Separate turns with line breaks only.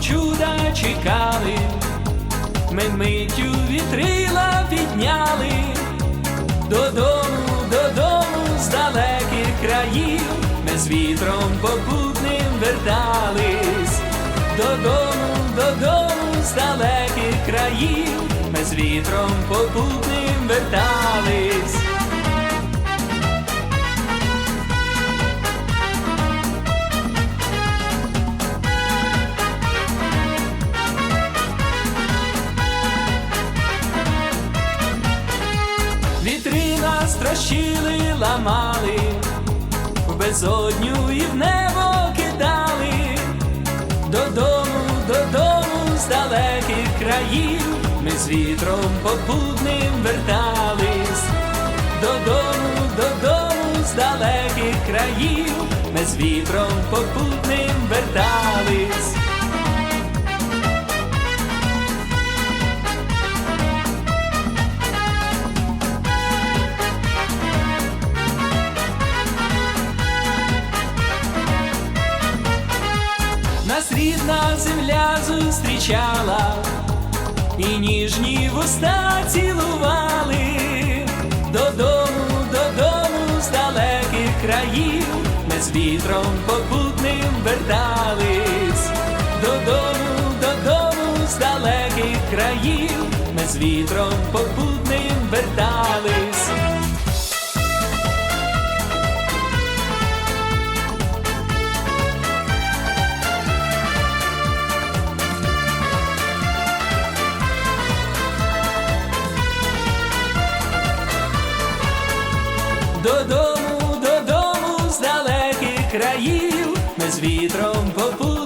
чуда чекали, ми миттю вітрила підняли, додому, додому з далеких країв, ми з вітром попутним вертались, додому, додому з далеких країв, ми з вітром попутним вертались. Трощили, ламали, в безодню і в небо кидали, додому, додому з далеких країв, ми з вітром попутним вертались, додому, додому з далеких країв, ми з вітром попутним вертались. Нас рідна земля зустрічала, і ніжні вуста цілували, додому, додому з далеких країв, ми з вітром попутним вертались, додому, додому з далеких країв, ми з вітром попутним вертались. Додому, додому з далеких країв, ми з вітром попутним